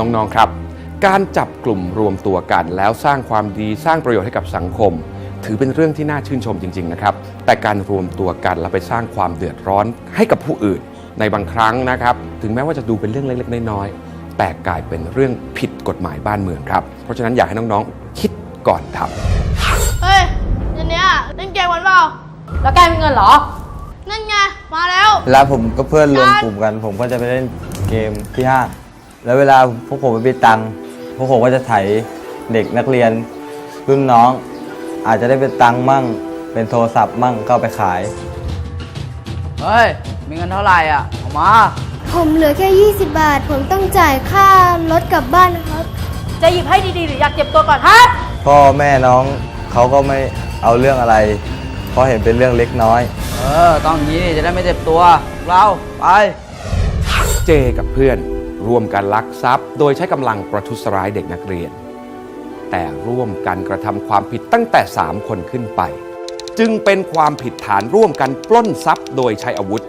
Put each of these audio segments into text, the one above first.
น้องๆครับ การจับกลุ่มรวมตัวกัน แล้วสร้างความดีสร้างประโยชน์ให้กับสังคม ถือเป็นเรื่องที่น่าชื่นชมจริง ๆ นะครับ แต่การรวมตัวกันแล้วไปสร้างความเดือดร้อนให้กับผู้อื่น ในบางครั้งนะครับ ถึงแม้ว่าจะดูเป็นเรื่องเล็กๆ น้อยๆแต่กลายเป็นเรื่องผิดกฎหมายบ้านเมืองครับเพราะฉะนั้นอยากให้น้องๆคิดก่อนทำเฮ้ยเดี๋ยวนี้เล่นเกมกันเปล่าแล้วแกมีเงินเหรอ นั่นไงมาแล้วเวลาผมกับเพื่อนรวมกลุ่มกัน ผมก็จะไปเล่นเกมที่ห้าง แล้วเวลาพวกผมไปปิดตังค์พวกผมก็จะไถเด็กนักเรียนรุ่นน้อง อาจจะได้เป็นตังค์มั่ง เป็นโทรศัพท์มั่งก็เอาไปขาย เฮ้ย มีเงินเท่าไหร่อะออกมา ผมเหลือแค่ 20 บาท ผมต้องจ่ายค่ารถกลับบ้านนะครับ จะหยิบให้ดีๆ หรืออยากเจ็บตัวก่อนฮะ พ่อแม่น้องเขาก็ไม่เอาเรื่องอะไร เพราะเห็นเป็นเรื่องเล็กน้อย เออ ต้องอย่างนี้จะได้ไม่เจ็บตัว เรา ไป เจกับเพื่อน ร่วมกันลักทรัพย์ โดยใช้กำลังประทุษร้ายเด็กนักเรียน แต่ร่วมกันกระทำความผิดตั้งแต่ 3 คนขึ้นไป จึงเป็นความผิดฐานร่วมกันปล้นทรัพย์ โดยใช้อาวุธ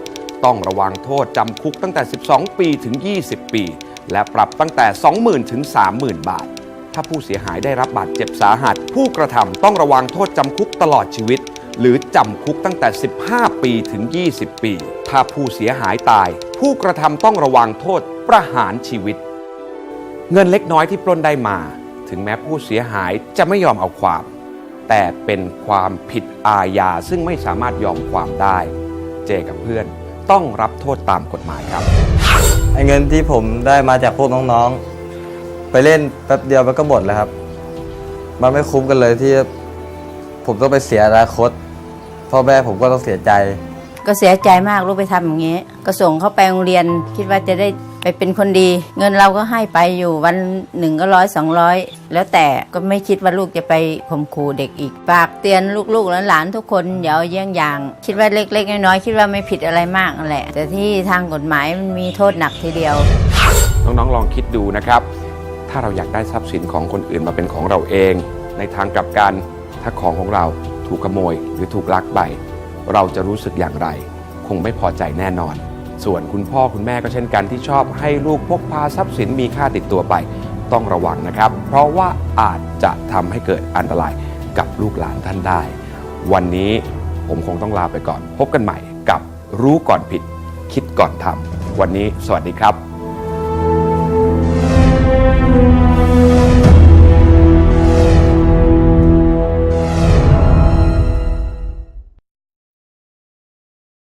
ต้องระวังโทษจำคุกตั้งแต่ 12 ปีถึง 20 ปี และปรับตั้งแต่ 20,000 ถึง 30,000 บาท ถ้าผู้เสียหายได้รับบาดเจ็บสาหัส ผู้กระทำต้องระวังโทษจำคุกตลอดชีวิตหรือจำคุกตั้งแต่ 15 ปีถึง 20 ปี ถ้าผู้เสียหายตาย ผู้กระทำต้องระวังโทษ ประหารชีวิต เงินเล็กน้อยที่ปล้นได้มา ถึงแม้ผู้เสียหายจะไม่ยอมเอาความ แต่เป็นความผิดอาญาซึ่งไม่สามารถยอมความได้ เจกับเพื่อนต้องรับโทษตามกฎหมายครับไอ้เงินที่ผมได้มาจากพวกน้องๆ ไปเล่นแป๊บเดียวมันก็หมดแล้วครับ มันไม่คุ้มกันเลยที่ผมต้องไปเสียอนาคตพ่อแม่ผมก็ต้องเสียใจ ก็เสียใจมากลูกไปทำอย่างนี้ ก็ส่งเขาไปโรงเรียนคิดว่าจะได้ ไปเป็นคนดี เงินเราก็ให้ไปอยู่วันหนึ่งก็ร้อยสองร้อยแล้วแต่ก็ไม่คิดว่าลูกจะไปข่มขู่เด็กอีกฝากเตือนลูกๆหลานๆทุกคนอย่าเอาเยี่ยงอย่าง คิดว่าเล็กๆน้อยๆคิดว่าไม่ผิดอะไรมากนั่นแหละ แต่ที่ทางกฎหมายมันมีโทษหนักทีเดียว น้องๆลองคิดดูนะครับ ถ้าเราอยากได้ทรัพย์สินของคนอื่นมาเป็นของเราเอง ในทางกลับกันถ้าของของเราถูกขโมยหรือถูกลักไป เราจะรู้สึกอย่างไร คงไม่พอใจแน่นอน ส่วนคุณพ่อคุณแม่ก็เช่นกันที่ชอบให้ลูกพกพาทรัพย์สินมีค่าติดตัวไป ต้องระวังนะครับ เพราะว่าอาจจะทำให้เกิดอันตรายกับลูกหลานท่านได้ วันนี้ผมคงต้องลาไปก่อน พบกันใหม่กับรู้ก่อนผิด คิดก่อนทำวันนี้สวัสดีครับ